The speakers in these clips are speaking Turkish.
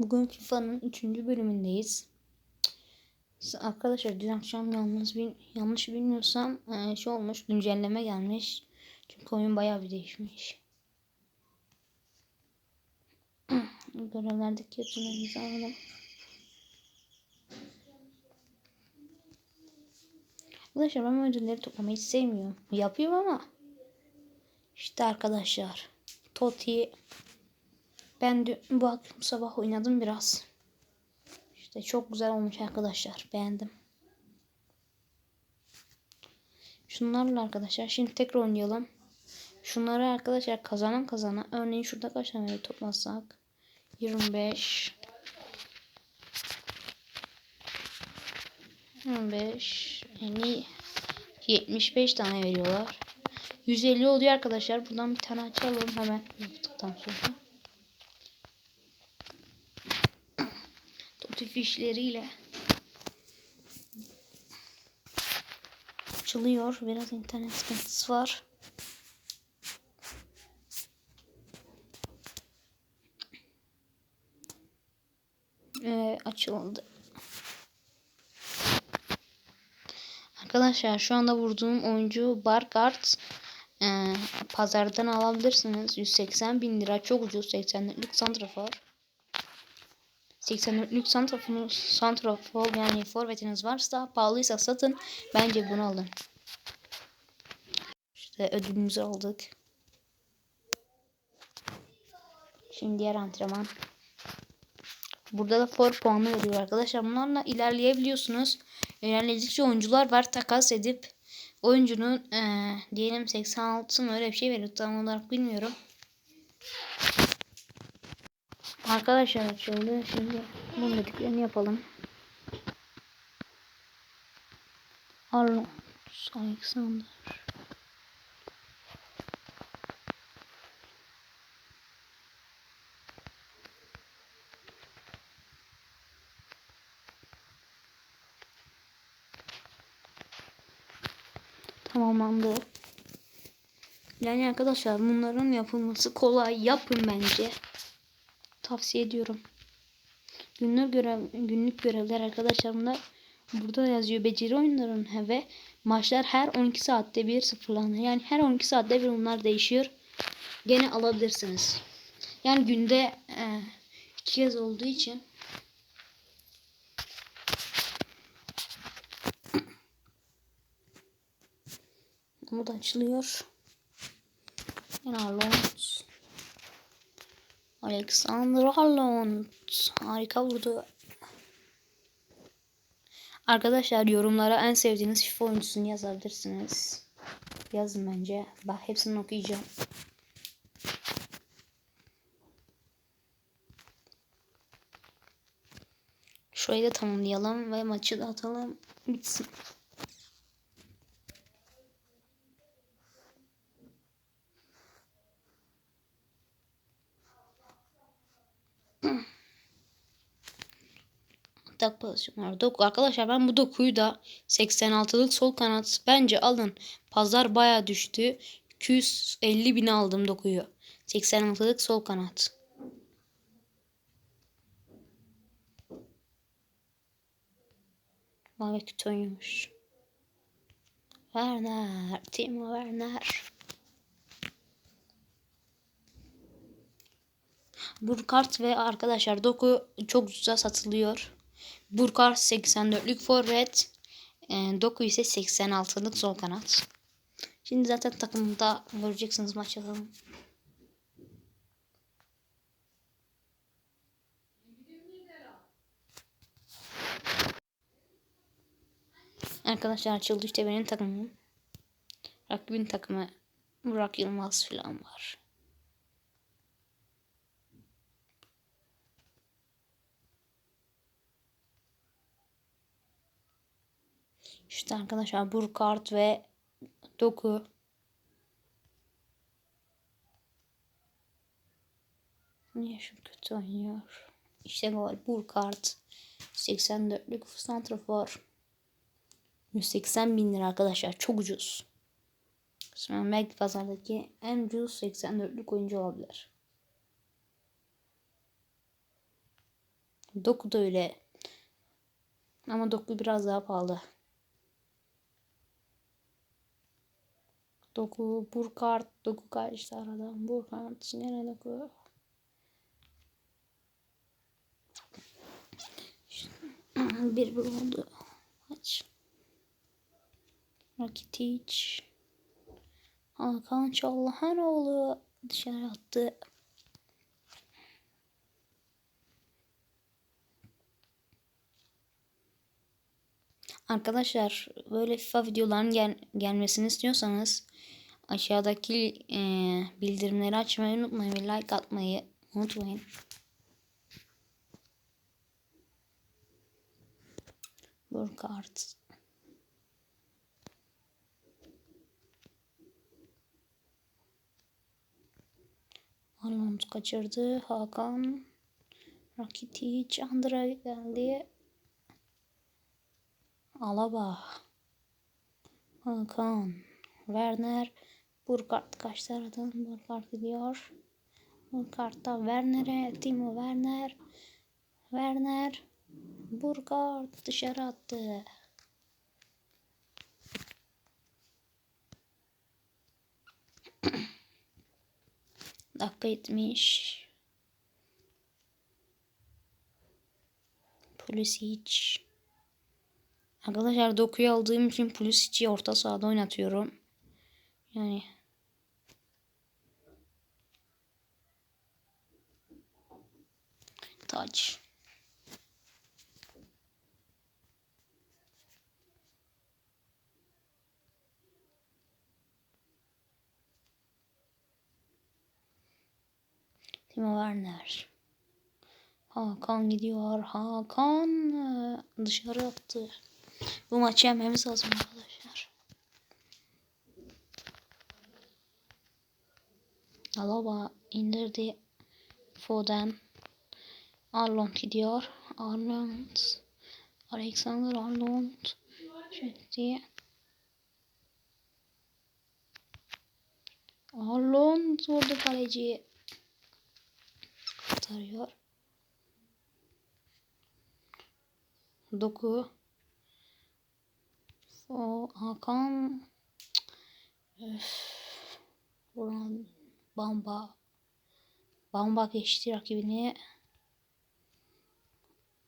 Bugün FIFA'nın 3. bölümündeyiz. Arkadaşlar dün akşam yalnız bil, yanlış bilmiyorsam e, şey olmuş güncelleme gelmiş. Çünkü oyun bayağı bir değişmiş. Görevlerdeki isimlerimizi alalım. Arkadaşlar ben ödülleri toplamayı hiç sevmiyorum. Yapıyorum ama işte arkadaşlar Totti ben dün, bu akşam sabah oynadım biraz. İşte çok güzel olmuş arkadaşlar. Beğendim. Şunlarla arkadaşlar. Şimdi tekrar oynayalım. Şunları arkadaşlar kazanan kazana. Örneğin şurada kaç tane toplasak. 25 15 50 75 tane veriyorlar. 150 oluyor arkadaşlar. Buradan bir tane açalım hemen yaptıktan sonra. Totu fişleriyle açılıyor. Biraz internet sıkıntısı var. Ee, açıldı. Arkadaşlar şu anda vurduğum oyuncu Barkart e, pazardan alabilirsiniz. 180 bin lira çok ucuz 80'lik santrafor. 84'lük santrafor, santrafor yani forvetiniz varsa pahalıysa satın. Bence bunu alın. İşte ödülümüzü aldık. Şimdi diğer antrenman. Burada da for puanı veriyor arkadaşlar. Bunlarla ilerleyebiliyorsunuz. İlerledikçe oyuncular var. Takas edip oyuncunun e, diyelim 86 mı öyle bir şey veriyor. Tam olarak bilmiyorum. Arkadaşlar açıldı. Şimdi bunun dediklerini yapalım. Arnold Alexander. Tamamlandı. Yani arkadaşlar bunların yapılması kolay. Yapın bence. Tavsiye ediyorum. Günlük görev günlük görevler arkadaşlar bunlar burada yazıyor beceri oyunların ve maçlar her 12 saatte bir sıfırlanıyor. Yani her 12 saatte bir bunlar değişiyor. Gene alabilirsiniz. Yani günde e, iki kez olduğu için bu da açılıyor. Yine Alonso. Alexander Arnold harika vurdu. Arkadaşlar yorumlara en sevdiğiniz FIFA oyuncusunu yazabilirsiniz. Yazın bence. Bak hepsini okuyacağım. Şurayı da tamamlayalım ve maçı da atalım. Bitsin. Atak pozisyonları. Doku. Arkadaşlar ben bu dokuyu da 86'lık sol kanat bence alın. Pazar baya düştü. 250 bin aldım dokuyu. 86'lık sol kanat. Vay kötü. Werner. Timo Werner. Burkart ve arkadaşlar Doku çok güzel satılıyor. Burkar 84'lük forvet. E, Doku ise 86'lık sol kanat. Şimdi zaten takımda göreceksiniz maç alalım. Arkadaşlar açıldı işte benim takımım. Rakibin takımı Burak Yılmaz falan var. İşte arkadaşlar Burkart ve Doku. Niye şu kötü oynuyor? İşte gol Burkart. 84'lük santrafor. 180 bin lira arkadaşlar. Çok ucuz. Belki pazardaki en ucuz 84'lük oyuncu olabilir. Doku da öyle. Ama Doku biraz daha pahalı. Doku, Burkart, Doku kaçtı aradan. Burkart, gene Doku. Bir oldu. Aç. Rakitic. Hakan Çalhanoğlu dışarı attı. Arkadaşlar böyle FIFA videoların gel gelmesini istiyorsanız aşağıdaki e, bildirimleri açmayı unutmayın ve like atmayı unutmayın. Burkart. Arnold kaçırdı. Hakan. Rakitic. Andra geldi. Alaba. Hakan. Werner. Burkart kaçtı aradan. Burkart gidiyor. Burkart'ta Werner'e. Timo Werner. Werner. Burkart dışarı attı. Dakika 70. Pulisic. Arkadaşlar dokuyu aldığım için Pulisic'i orta sahada oynatıyorum. Yani Taç. Timo Werner. Hakan gidiyor. Hakan e, dışarı attı. Bu maçı yememiz lazım arkadaşlar. Alaba indirdi. Foden. Arnold gidiyor. Arnold. Alexander Arnold. Çekti. Arnold vurdu kaleciye. Kurtarıyor. Doku. O Hakan. Öf. Buran Bamba. Bamba geçti rakibini.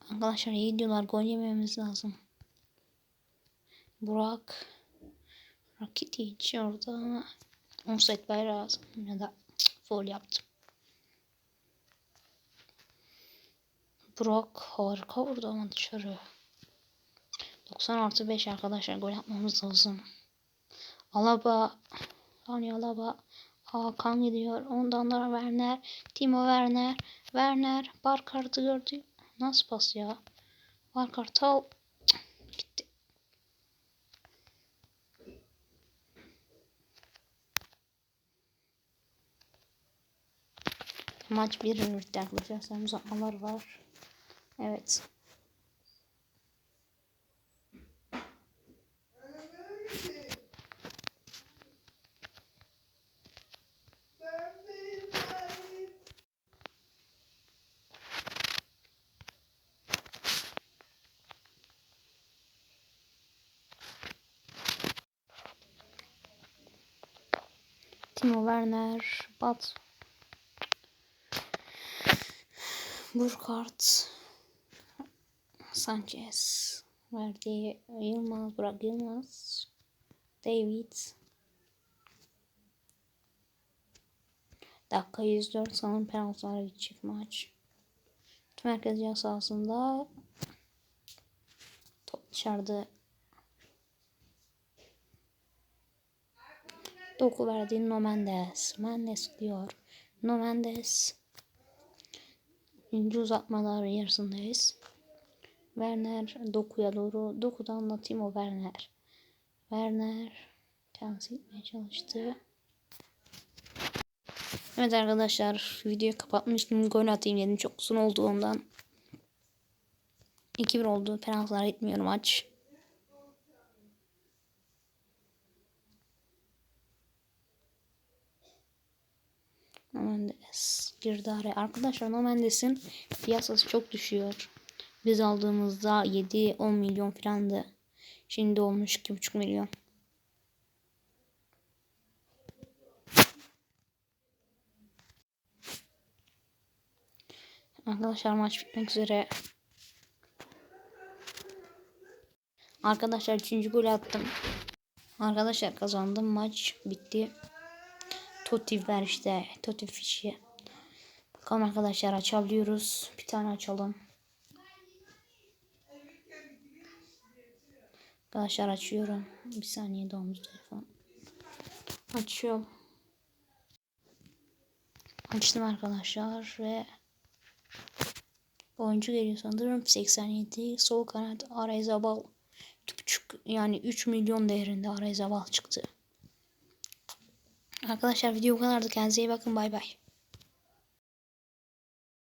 Arkadaşlar iyi diyorlar. Gol yememiz lazım. Burak. Rakitic orada. Offside bayrağı ya da foul yaptım. Burak harika vurdu ama dışarı. 90 artı 5 arkadaşlar gol yapmamız lazım. Alaba. Hani Alaba. Hakan gidiyor. Ondan da Werner. Timo Werner. Werner. Barkart'ı gördü. Nasıl pas ya? Barkart al. Gitti. Maç 1 bitti arkadaşlar. Sen uzatmalar var. Evet. Timo Werner, Bat, Burkhardt, Sanchez, verdi Yılmaz, Burak Yılmaz, David. Dakika 104 sanırım penaltılara gidecek maç. Merkez ceza sahasında. Top dışarıda Doku verdi No Mendes. Diyor. No Mendes. İkinci uzatmalar yarısındayız. Werner Doku'ya doğru. Doku'dan da Timo Werner. Werner kendisi gitmeye çalıştı. Evet arkadaşlar videoyu kapatmıştım. Gol atayım dedim. Çok uzun oldu ondan. 2-1 oldu. Penaltılar gitmiyor maç. No Araya. Arkadaşlar No Mendes'in piyasası çok düşüyor. Biz aldığımızda 7-10 milyon falandı. Şimdi olmuş 2,5 milyon. Arkadaşlar maç bitmek üzere. Arkadaşlar 3. gol attım. Arkadaşlar kazandım. Maç bitti. Totti ver işte. Totti fişi. Bakalım arkadaşlar açabiliyoruz. Bir tane açalım. Arkadaşlar açıyorum. Bir saniye dolmuş telefon. Açıyorum. Açtım arkadaşlar ve oyuncu geliyor sanırım 87 sol kanat Arezabal küçük yani 3 milyon değerinde Arezabal çıktı. Arkadaşlar video bu kadardı. Kendinize iyi bakın. Bay bay.